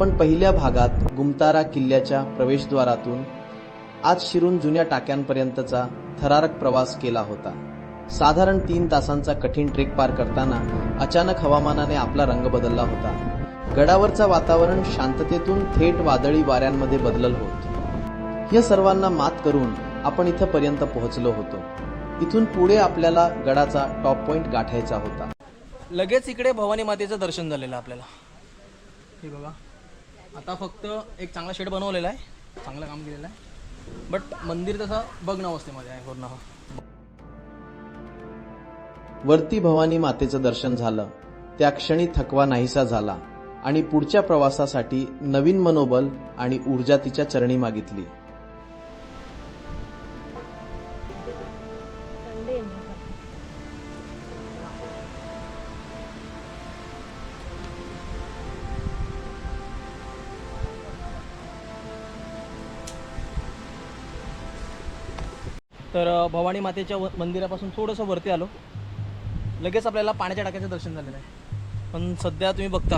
आपण पहिल्या भागात गुमतारा किल्ल्याच्या प्रवेशद्वारातून आज शिरून जुन्या टाक्यांपर्यंतचा थरारक प्रवास केला होता. साधारण तीन तासांचा कठीण ट्रेक पार करताना अचानक हवामानाने आपला रंग बदलला होता. गडावरचा वातावरण शांततेतून थेट वादळी वाऱ्यांमध्ये बदलल होत. या सर्वांना मात करून आपण इथपर्यंत पोहोचलो होतो. इथून पुढे आपल्याला गडाचा टॉप पॉइंट गाठायचा होता. लगेच इकडे भवानी मातेचं दर्शन झालेलं आपल्याला. हे बघा. आता फक्त एक चांगला शेड बनवलेला आहे. चांगलं काम केलेलं आहे. बट मंदिर तसं बघ अवस्थेमध्ये आहे पूर्ण. वरती भवानी मातेचं दर्शन झालं. त्या क्षणी थकवा नाहीसा झाला आणि पुढच्या प्रवासासाठी नवीन मनोबल आणि ऊर्जा तिच्या चरणी मागितली. भवानी मातेच्या व- मंदिरापासून थोडंसं वरती आलो. लगेच आपल्याला पाण्याच्या टाक्याचं दर्शन झालेलं आहे. पण सध्या तुम्ही बघता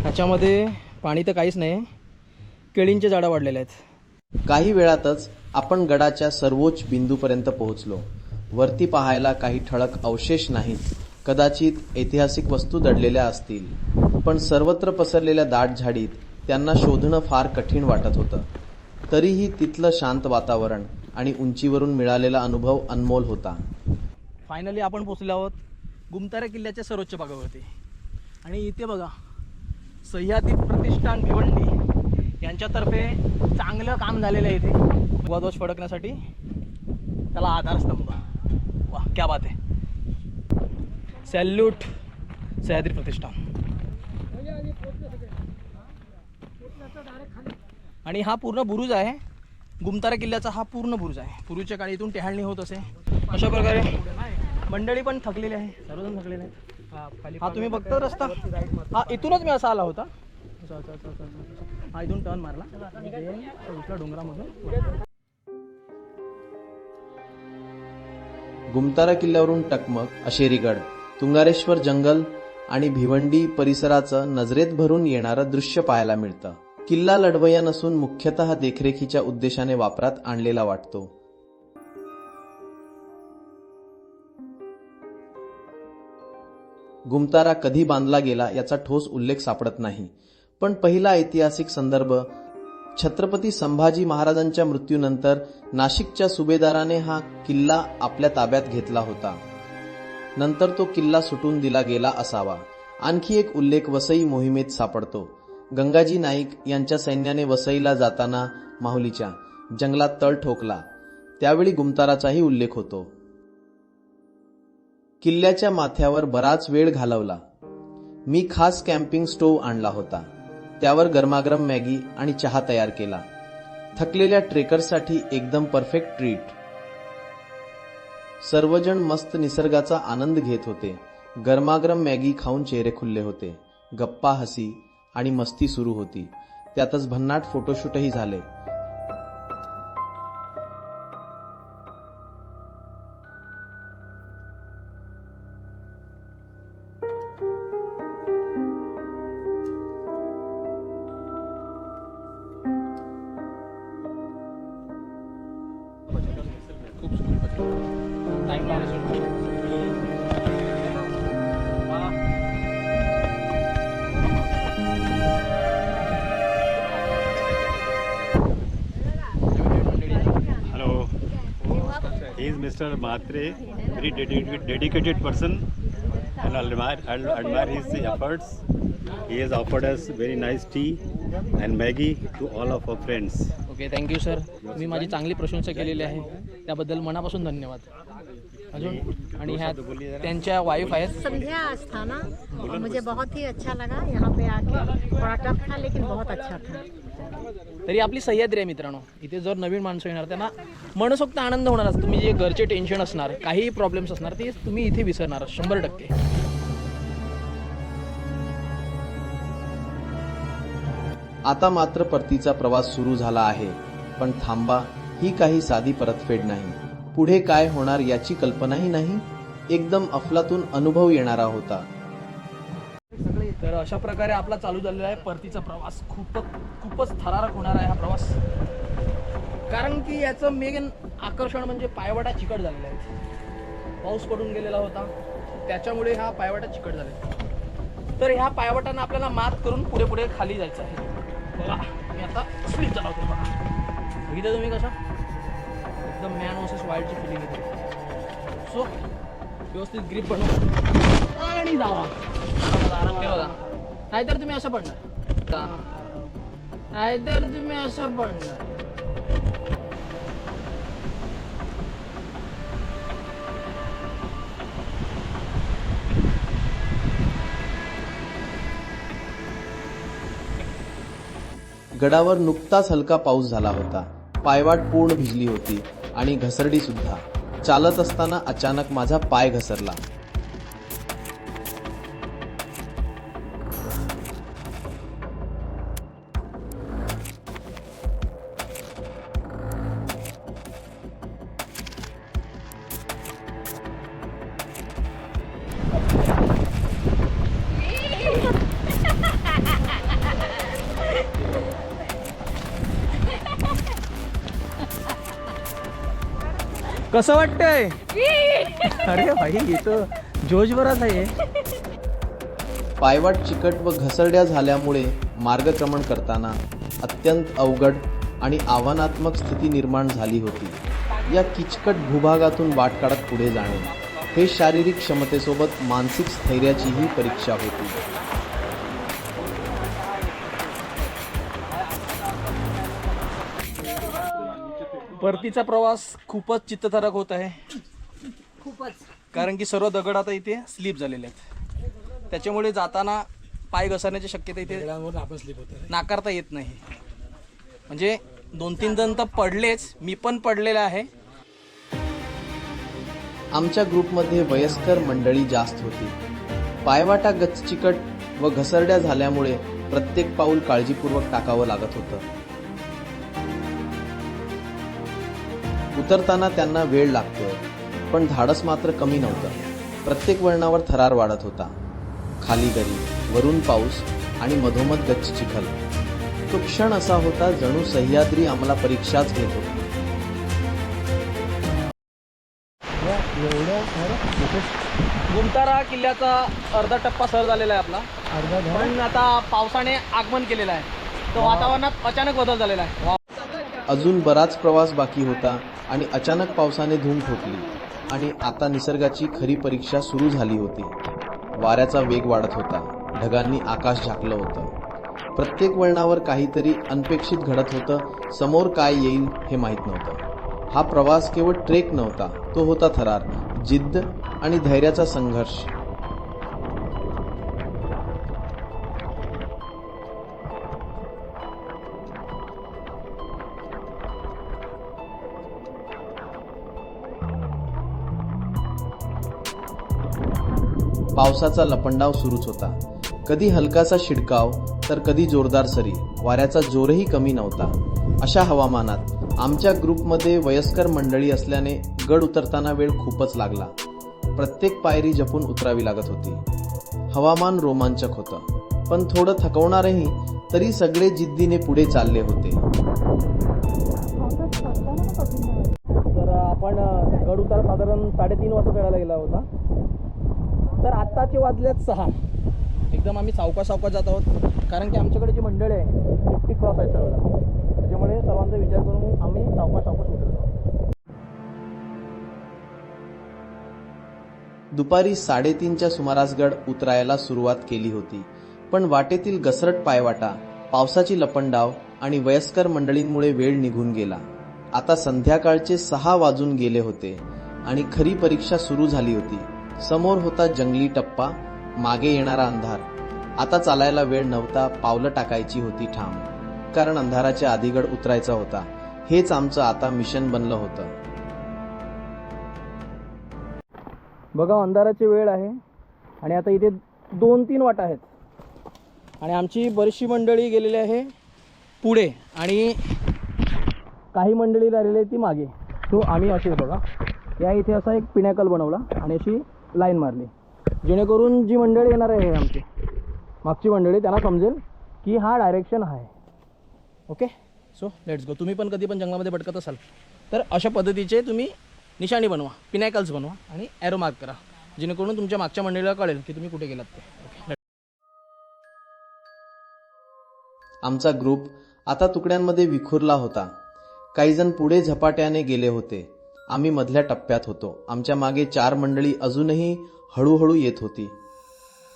ह्याच्यामध्ये पाणी तर काहीच नाही. केळींचे झाडं वाढलेले आहेत. काही वेळातच आपण गडाच्या सर्वोच्च बिंदूपर्यंत पोहोचलो. वरती पाहायला काही ठळक अवशेष नाहीत. कदाचित ऐतिहासिक वस्तू दडलेल्या असतील. पण सर्वत्र पसरलेल्या दाट झाडीत त्यांना शोधणं फार कठीण वाटत होतं. तरीही तिथलं शांत वातावरण आणि उंचीवरून मिळालेला अनुभव अनमोल होता. फायनली आपण पोचलो आहोत गुमतारा किल्ल्याच्या सर्वोच्च भागावरती. आणि इथे बघा सह्याद्री प्रतिष्ठान भिवंडी यांच्यातर्फे चांगलं काम झालेलं आहे इथे. भगवाध्वज फडकण्यासाठी त्याला आधारस्तंभ. वा क्या बात आहे. सॅल्यूट सह्याद्री प्रतिष्ठान. आणि हा पूर्ण बुरुज आहे. गुमतारा किल्ल्याचा हा पूर्ण बुरुज आहे. पूर्वीच्या काळी इथून टेहाळणी होत असे. अशा प्रकारे मंडळी पण थकलेली आहे. सर्वजण थकलेले आहेत. हा तुम्ही बघता रस्ता? हा इथूनच मी असा आला होता. हा इथून टर्न मारला. डोंगरामधून. गुमतारा किल्ल्यावरून टकमक अशेरीगड तुंगारेश्वर जंगल आणि भिवंडी परिसराचं नजरेत भरून येणारं दृश्य पाहायला मिळतं. किल्ला लढवया नसून मुख्यतः देखरेखीच्या उद्देशाने वापरात आणलेला वाटतो. गुमतारा कधी बांधला गेला याचा ठोस उल्लेख सापडत नाही. पण पहिला ऐतिहासिक संदर्भ छत्रपती संभाजी महाराजांच्या मृत्यूनंतर नाशिकच्या सुभेदाराने हा किल्ला आपल्या ताब्यात घेतला होता. नंतर तो किल्ला सुटून दिला गेला असावा. आणखी एक उल्लेख वसई मोहिमेत सापडतो. गंगाजी नाईक यांच्या सैन्याने वसईला जाताना माहुलीच्या जंगलात तळ ठोकला. त्यावेळी गुमताराचाही उल्लेख होतो. किल्ल्याच्या माथ्यावर बराच वेळ घालवला. मी खास कॅम्पिंग स्टोव्ह आणला होता. त्यावर गरमागरम मॅगी आणि चहा तयार केला. थकलेल्या ट्रेकरसाठी एकदम परफेक्ट ट्रीट. सर्वजण मस्त निसर्गाचा आनंद घेत होते. गरमागरम मॅगी खाऊन चेहरे खुलले होते. गप्पा हसी आणि मस्ती सुरू होती. त्यातच भन्नाट फोटोशूटही झाले. Mr. Matre, very dedicated, person, and I admire, I admire his efforts. He has offered us very nice tea and Maggie to all of our friends. Okay thank you sir मी माझी चांगली प्रशंसा केलेली आहे त्याबद्दल मनापासून धन्यवाद अजून? आणि ह्या त्यांच्या वाईफ आहेत. संध्या अस्थाना. और मुझे बहुत ही अच्छा लगा यहाँ पे आके. थोड़ा टफ था लेकिन बहुत अच्छा था. तरी आपली सह्याद्री आहे मित्रांनो. इथे जर नवीन माणसं येणार त्यांना मनसोक्त आनंद होणार असतो. तुम्ही जे घरचे टेन्शन असणार काही प्रॉब्लेम्स असणार ते तुम्ही इथे विसरणार शंभर टक्के. आता मात्र परतीचा प्रवास सुरू झाला आहे. पण थांबा ही काही साधी परतफेड नाही. पुढे काय होणार याची कल्पनाही नाही एकदम अफलातून अनुभव येणारा होता. तर अशा प्रकारे आपला चालू झालेला आहे परतीचा प्रवास. खूपच खूपच थरारक होणार आहे हा प्रवास. कारण की याचं मेन आकर्षण म्हणजे पायवाटा चिकट झालेला आहे. पाऊस पडून गेलेला होता. त्याच्यामुळे हा पायवाटा चिकट झालेला आहे. तर ह्या पायवाटानं आपल्याला मात करून पुढे पुढे खाली जायचं आहे. बघा मी आता स्लीप चालवतो बघा. बघितलं तुम्ही कसं एकदम मॅन वर्सेस वाईल्डची फिलिंग येते. सो व्यवस्थित ग्रीप बनवा. आणि जावा. नाहीतर तुम्ही असं पडणार. नाहीतर तुम्ही असं पडणार. गडावर नुकताच हलका पाऊस झाला होता. पायवाट पूर्ण भिजली होती. आणि घसरडी सुद्धा चालत असताना अचानक माझा पाय घसरला. कसं वाटतंय? अरे भाई इथं जोशभरात आहे. पायवाट चिकट व घसरड्या झाल्यामुळे मार्गक्रमण करताना अत्यंत अवघड आणि आव्हानात्मक स्थिती निर्माण झाली होती. या किचकट भूभागातून वाट काढत पुढे जाणे हे शारीरिक क्षमतेसोबत मानसिक स्थैर्याचीही परीक्षा होती. परतीचा प्रवास खूपच चित्तथरक होत आहे. खूपच. कारण की सर्व दगड आता इथे स्लिप झालेले आहेत. त्याच्यामुळे जाताना पाय घसरण्याची शक्यता इथे नाकारता येत नाही. म्हणजे दोन तीन जण तर पडलेच मी पण पडलेला आहे. आमच्या ग्रुपमध्ये वयस्कर मंडळी जास्त होती. पायवाटा गचचिकट व घसरड्या झाल्यामुळे प्रत्येक पाऊल काळजीपूर्वक टाकावं लागत होतं. उतरताना त्यांना वेळ लागतोय पण धाडस मात्र कमी नव्हतं. प्रत्येक वळणावर थरार वाढत होता. खाली गरी वरून पाऊस आणि मधोमध गच्च चिखल. तो क्षण असा होता जणू सह्याद्री आम्हाला परीक्षाच घेत होती. गुमतारा किल्ल्याचा अर्धा टप्पा सर झालेला आहे आपला. पण आता पावसाने आगमन केलेलं आहे. तर वातावरणात अचानक बदल झालेला आहे. अजून बराच प्रवास बाकी होता. आणि अचानक पावसाने धूम ठोकली आणि आता निसर्गाची खरी परीक्षा सुरू झाली होती. वाऱ्याचा वेग वाढत होता. ढगांनी आकाश झाकलं होतं. प्रत्येक वळणावर काहीतरी अनपेक्षित घडत होतं. समोर काय येईल हे माहीत नव्हतं. हा प्रवास केवळ ट्रेक नव्हता. तो होता थरार जिद्द आणि धैर्याचा संघर्ष. पावसाचा लपंडाव सुरूच होता. कधी हलकासा शिडकाव तर कधी जोरदार सरी. वाऱ्याचा जोरही कमी नव्हता. अशा हवामानात आमच्या ग्रुपमध्ये वयस्कर मंडळी असल्याने गड उतरताना वेळ खूपच लागला. प्रत्येक पायरी जपून उतरावी लागत होती. हवामान रोमांचक होतं. पण थोडं थकवणारही तरी सगळे जिद्दीने पुढे चालले होते. तर आपण गड उतार साधारण साडेतीन वाजता चढायला गेला होता. तर आत्ताचे वाजलेत सहा. एकदम आम्ही सावका सावका जात आहोत. कारण की आमच्याकडे जी मंडळी आहे फिफ्टी क्रॉस आहे सर्व त्याच्यामुळे सर्वांचा विचार करून आम्ही सावका सावका सुटत आहोत. दुपारी साडेतीनच्या सुमारास गड उतरायला सुरुवात केली होती. पण वाटेतील घसरट पायवाटा पावसाची लपंडाव आणि वयस्कर मंडळींमुळे वेळ निघून गेला. आता संध्याकाळचे सहा वाजून गेले होते आणि खरी परीक्षा सुरू झाली होती. समोर होता जंगली टप्पा मागे येणारा अंधार. आता चालायला वेळ नव्हता पावलं टाकायची होती ठाम. कारण अंधाराच्या आधी गड उतरायचा होता. हेच आमचं आता मिशन बनलं होतं. बघा अंधाराची वेळ आहे. आणि आता इथे दोन तीन वाटा आहेत. आणि आमची बरीचशी मंडळी गेलेली आहे पुढे. आणि काही मंडळी राहिलेली आहे ती मागे. तो आम्ही असे बघा. या इथे असा एक पिनॅकल बनवला. आणि अशी लाईन मारली. जेणेकरून जी मंडळी येणार आहे आमची मागची मंडळी त्यांना समजेल की हा डायरेक्शन आहे. ओके सो लेट्स गो तुम्ही पण कधी पण जंगलामध्ये भटकत असाल तर अशा पद्धतीचे तुम्ही निशाणी बनवा पिनॅकल्स बनवा आणि ॲरो मार्क करा. जेणेकरून तुमच्या मागच्या मंडळीला कळेल की तुम्ही कुठे गेलात ते. ओके आमचा ग्रुप आता तुकड्यांमध्ये विखुरला होता. काही जण पुढे झपाट्याने गेले होते. आम्ही मधल्या टप्प्यात होतो. आमच्या मागे चार मंडळी अजूनही हळूहळू येत होती.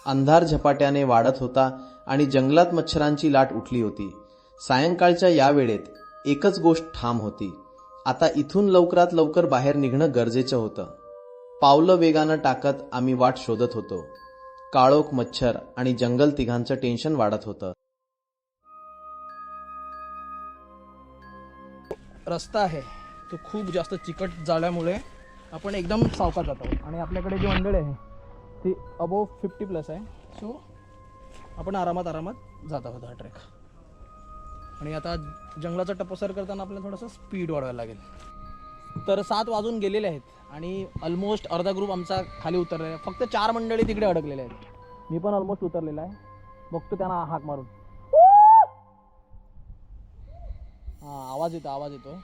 अंधार झपाट्याने वाढत होता आणि जंगलात मच्छरांची लाट उठली होती. सायंकाळच्या या वेळेत एकच गोष्ट ठाम होती. आता इथून लवकरात लवकर बाहेर निघणं गरजेचं होतं. पावलं वेगानं टाकत आम्ही वाट शोधत होतो. काळोख मच्छर आणि जंगल तिघांचं टेन्शन वाढत होतं. रस्ता आहे. तो खूप जास्त चिकट झाल्यामुळे आपण एकदम सावकाश जातो. आणि आपल्याकडे जी मंडळी आहे ती अबोव फिफ्टी प्लस आहे. सो आपण आरामात आरामात जात आहोत हा ट्रॅक आणि आता जंगलाचा टपसर करताना आपल्याला थोडंसं स्पीड वाढवायला लागेल. तर सात वाजून गेलेले आहेत आणि ऑलमोस्ट अर्धा ग्रुप आमचा खाली उतरलेला आहे. फक्त चार मंडळी तिकडे अडकलेले आहेत. मी पण ऑलमोस्ट उतरलेला आहे. बघतो त्यांना हाक मारून. हां आवाज येतो आवाज येतो.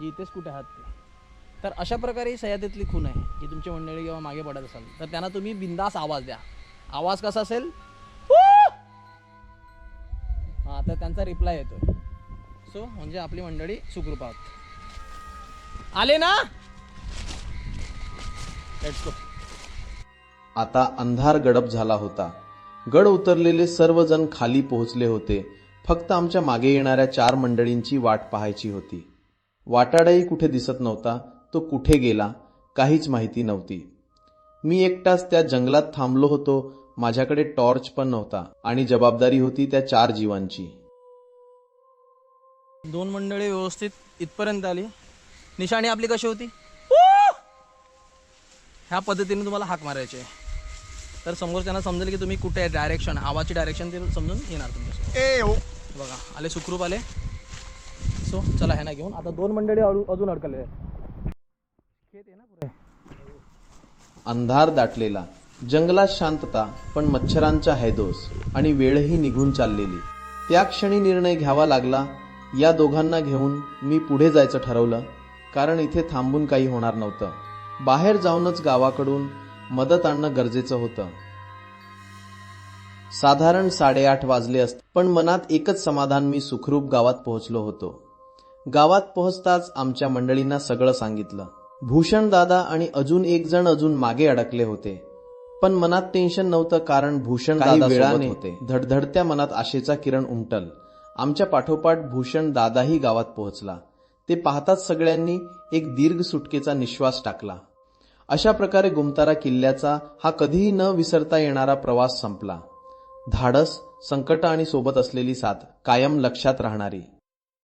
जी इथेच कुठे आहात ते. तर अशा प्रकारे ही सह्याद्रीतली खून आहे की तुमची मंडळी किंवा मागे पडत असाल. तर त्यांना तुम्ही बिंदास आवाज द्या. आवाज कसा असेल? हां तर त्यांचा रिप्लाय येतो सो म्हणजे आपली मंडळी सुखरूप आहोत. आले ना? लेट्स गो आता अंधार गडप झाला होता. गड उतरलेले सर्वजण खाली पोहोचले होते. फक्त आमच्या मागे येणाऱ्या चार मंडळींची वाट पाहायची होती. वाटाडाही कुठे दिसत नव्हता तो कुठे गेला काहीच माहिती नव्हती. मी एकटाच त्या जंगलात थांबलो होतो माझ्याकडे टॉर्च पण नव्हता आणि जबाबदारी होती त्या चार जीवांची. दोन मंडळी व्यवस्थित इथपर्यंत आली. निशाणी आपली कशी होती? ह्या पद्धतीने तुम्हाला हाक मारायची आहे. तर समोर त्यांना समजेल की तुम्ही कुठे आहे डायरेक्शन आवाजची डायरेक्शन ते समजून येणार तुमच्यासोबत. बघा आले सुखरूप आले. सो चला ह्यांना घेऊन. आता दोन मंडळी अजून अडकले आहेत. खेत आहे ना पुढे? अंधार दाटलेला जंगलात शांतता पण मच्छरांचा हैदोस आणि वेळही निघून चाललेली. त्या क्षणी निर्णय घ्यावा लागला या दोघांना घेऊन मी पुढे जायचं ठरवलं कारण इथे थांबून काही होणार नव्हतं. बाहेर जाऊनच गावाकडून मदत आणणं गरजेचं होतं. साधारण साडेआठ वाजले असते पण मनात एकच समाधान मी सुखरूप गावात पोहोचलो होतो. गावात पोहोचताच आमच्या मंडळींना सगळं सांगितलं. भूषण दादा आणि अजून एक जण अजून मागे अडकले होते. पण मनात टेन्शन नव्हतं कारण भूषण दादा वेळाने होते. धडधडत्या मनात आशेचा किरण उमटल. आमच्या पाठोपाठ भूषण दादाही गावात पोहोचला. ते पाहताच सगळ्यांनी एक दीर्घ सुटकेचा निश्वास टाकला. अशा प्रकारे गुमतारा किल्ल्याचा हा कधीही न विसरता येणारा प्रवास संपला. धाडस संकट आणि सोबत असलेली साथ कायम लक्षात राहणारी.